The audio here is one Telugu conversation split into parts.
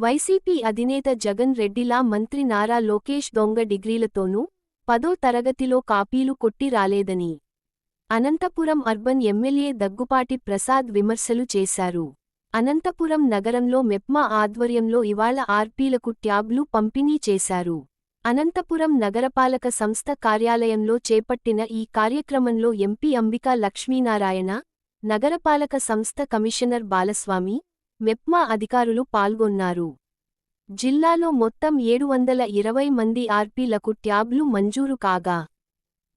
వైసీపీ అధినేత జగన్ రెడ్డిలా మంత్రి నారా లోకేష్ దొంగ డిగ్రీలతోనూ పదో తరగతిలో కాపీలు కొట్టి రాలేదని అనంతపురం అర్బన్ ఎమ్మెల్యే దగ్గుపాటి ప్రసాద్ విమర్శలు చేశారు. అనంతపురం నగరంలో మెప్మా ఆధ్వర్యంలో ఇవాళ ఆర్పీలకు ట్యాబ్లు పంపిణీ చేశారు. అనంతపురం నగరపాలక సంస్థ కార్యాలయంలో చేపట్టిన ఈ కార్యక్రమంలో ఎంపీ అంబికా లక్ష్మీనారాయణ నగరపాలక సంస్థ కమిషనర్ బాలస్వామి మెప్మా అధికారులు పాల్గొన్నారు. జిల్లాలో మొత్తం ఏడు వందల ఇరవై మంది ఆర్పీలకు ట్యాబ్లు మంజూరు కాగా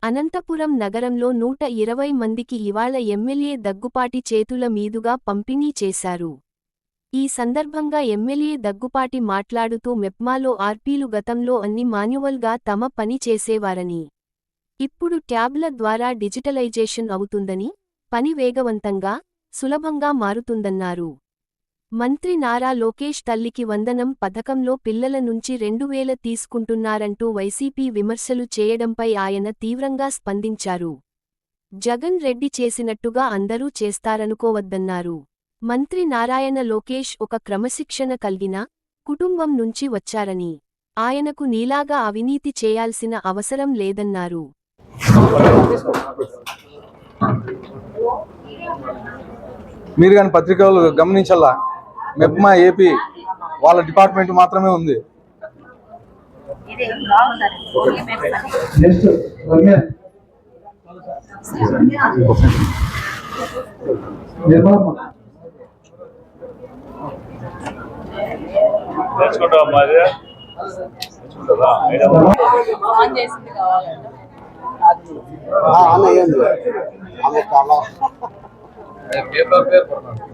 అనంతపురం నగరంలో నూట ఇరవై మందికి ఇవాళ ఎమ్మెల్యే దగ్గుపాటి చేతుల మీదుగా పంపిణీ చేశారు. ఈ సందర్భంగా ఎమ్మెల్యే దగ్గుపాటి మాట్లాడుతూ మెప్మాలో ఆర్పీలు గతంలో అన్ని మాన్యువల్గా తమ పని చేసేవారని ఇప్పుడు ట్యాబ్ల ద్వారా డిజిటలైజేషన్ అవుతుందని పని వేగవంతంగా సులభంగా మారుతుందన్నారు. మంత్రి నారా లోకేష్ తల్లికి వందనం పథకంలో పిల్లల నుంచి రెండు వేల తీసుకుంటున్నారంటూ వైసీపీ విమర్శలు చేయడంపై ఆయన తీవ్రంగా స్పందించారు. జగన్ రెడ్డి చేసినట్టుగా అందరూ చేస్తారనుకోవద్దన్నారు. మంత్రి నారాయణ లోకేష్ ఒక క్రమశిక్షణ కలిగిన కుటుంబం నుంచి వచ్చారని ఆయనకు నీలాగా అవినీతి చేయాల్సిన అవసరం లేదన్నారు. మీరు కానీ పత్రికలు గమనించాలా? మెప్మా ఏపీ వాళ్ళ డిపార్ట్మెంట్ మాత్రమే ఉంది. ఆన్ చేసింది కావాలంట ఆమె చాలా సార్ లక్ష్మి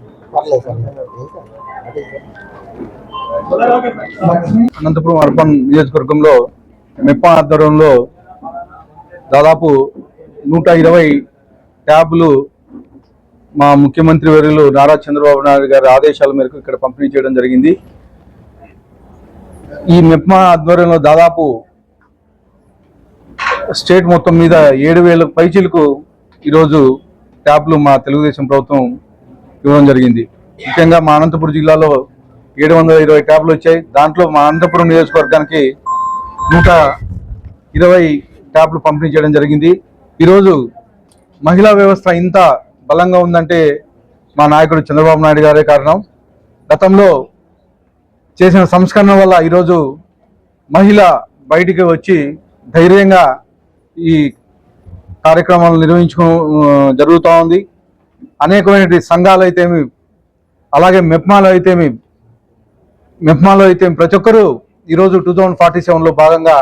అనంతపురం అర్బన్ నియోజకవర్గంలో మెప్పా ఆధ్వర్యంలో దాదాపు నూట ఇరవై ట్యాబ్లు మా ముఖ్యమంత్రి వర్యులు నారా చంద్రబాబు నాయుడు గారి ఆదేశాల మేరకు ఇక్కడ పంపిణీ చేయడం జరిగింది. ఈ మెప్మా ఆధ్వర్యంలో దాదాపు స్టేట్ మొత్తం మీద ఏడు వేల పైచీలకు ఈరోజు ట్యాబ్లు మా తెలుగుదేశం ప్రభుత్వం ఇవ్వడం జరిగింది. ముఖ్యంగా మా అనంతపురం జిల్లాలో ఏడు వందల ఇరవై ట్యాబ్లు వచ్చాయి. దాంట్లో మా అనంతపురం నియోజకవర్గానికి నూట ఇరవై ట్యాబ్లు పంపిణీ చేయడం జరిగింది. ఈరోజు మహిళా వ్యవస్థ ఇంత బలంగా ఉందంటే మా నాయకుడు చంద్రబాబు నాయుడు గారే కారణం. గతంలో చేసిన సంస్కరణ వల్ల ఈరోజు మహిళ బయటికి వచ్చి ధైర్యంగా ఈ కార్యక్రమాలు నిర్వహించుకో జరుగుతూ ఉంది. అనేకమైన సంఘాలు అయితేమి అలాగే మెప్మాలో అయితేమి మెప్మాలో అయితే ప్రతి ఒక్కరూ ఈరోజు టూ థౌజండ్ ఫార్టీ సెవెన్లో భాగంగా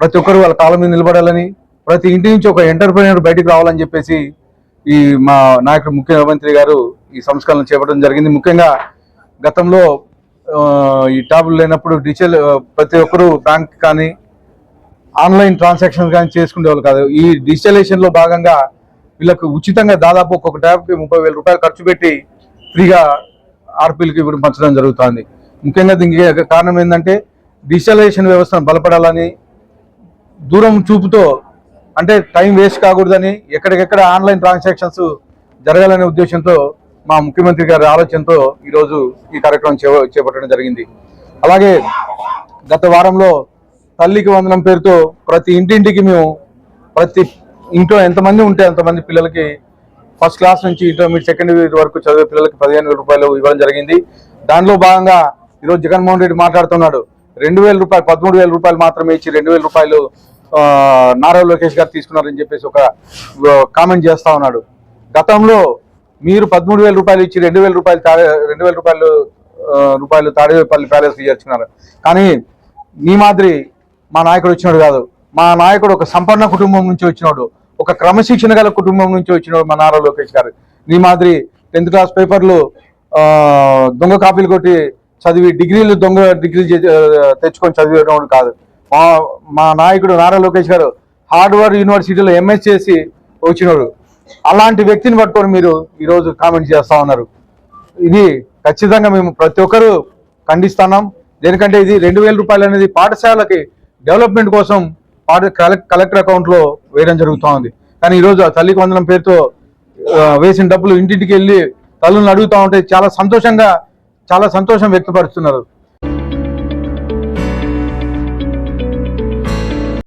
ప్రతి ఒక్కరు వాళ్ళ కాలం మీద నిలబడాలని ప్రతి ఇంటి నుంచి ఒక ఎంటర్ప్రైనర్ బయటకు రావాలని చెప్పేసి ఈ మా నాయకుడు ముఖ్యమంత్రి గారు ఈ సంస్కరణ చేపట్టడం జరిగింది. ముఖ్యంగా గతంలో ఈ ట్యాబ్లు లేనప్పుడు డిజిటల్ ప్రతి ఒక్కరూ బ్యాంక్ కానీ ఆన్లైన్ ట్రాన్సాక్షన్ కానీ చేసుకునేవాళ్ళు కాదు. ఈ డిజిటలైజేషన్లో భాగంగా వీళ్ళకు ఉచితంగా దాదాపు ఒక్కొక్క ట్యాబ్కి ముప్పై వేల రూపాయలు ఖర్చు పెట్టి ఫ్రీగా ఆర్పీలకి ఇప్పుడు పంచడం జరుగుతుంది. ముఖ్యంగా దీనికి కారణం ఏంటంటే డిజిటలైజేషన్ వ్యవస్థను బలపడాలని దూరం చూపుతో అంటే టైం వేస్ట్ కాకూడదని ఎక్కడికెక్కడ ఆన్లైన్ ట్రాన్సాక్షన్స్ జరగాలనే ఉద్దేశంతో మా ముఖ్యమంత్రి గారి ఆలోచనతో ఈరోజు ఈ కార్యక్రమం చేపట్టడం జరిగింది. అలాగే గత వారంలో తల్లికి వందనం పేరుతో ప్రతి ఇంటింటికి మేము ప్రతి ఇంట్లో ఎంతమంది ఉంటే అంతమంది పిల్లలకి ఫస్ట్ క్లాస్ నుంచి ఇంటర్మీడియట్ సెకండ్ ఇయర్ వరకు చదివే పిల్లలకి పదిహేను వేల రూపాయలు ఇవ్వడం జరిగింది. దానిలో భాగంగా ఈరోజు జగన్మోహన్ రెడ్డి మాట్లాడుతున్నాడు. రెండు వేల రూపాయలు పదమూడు వేల రూపాయలు మాత్రమే ఇచ్చి రెండు వేల రూపాయలు నారా లోకేష్ గారు తీసుకున్నారని చెప్పేసి ఒక కామెంట్ చేస్తా ఉన్నాడు. గతంలో మీరు పదమూడు వేల రూపాయలు ఇచ్చి రెండు వేల రూపాయలు తాడే రెండు వేల రూపాయలు రూపాయలు తాడేపల్లి ప్యాలెస్కి చేర్చుకున్నారు కానీ మీ మాదిరి మా నాయకుడు వచ్చినాడు కాదు. మా నాయకుడు ఒక సంపన్న కుటుంబం నుంచి వచ్చినాడు. ఒక క్రమశిక్షణ గల కుటుంబం నుంచి వచ్చిన మా నారా లోకేష్ గారు. నీ మాదిరి టెన్త్ క్లాస్ పేపర్లు దొంగ కాపీలు కొట్టి చదివి డిగ్రీలు దొంగ డిగ్రీలు తెచ్చుకొని చదివేవాడు కాదు. మా మా నాయకుడు నారా లోకేష్ గారు హార్డ్వర్డ్ యూనివర్సిటీలో ఎంఎస్ చేసి వచ్చినాడు. అలాంటి వ్యక్తిని పట్టుకొని మీరు ఈరోజు కామెంట్ చేస్తా ఉన్నారు. ఇది ఖచ్చితంగా మేము ప్రతి ఒక్కరూ ఖండిస్తున్నాం. దేనికంటే ఇది రెండు వేల రూపాయలు అనేది పాఠశాలకి డెవలప్మెంట్ కోసం ఆర్డర్ కలెక్టర్ అకౌంట్లో వేయడం జరుగుతూ ఉంది కానీ ఈరోజు తల్లికి వందనం పేరుతో వేసిన డబ్బులు ఇంటింటికి వెళ్ళి తల్లులను అడుగుతా ఉంటే చాలా సంతోషంగా చాలా సంతోషం వ్యక్తపరుస్తున్నారు.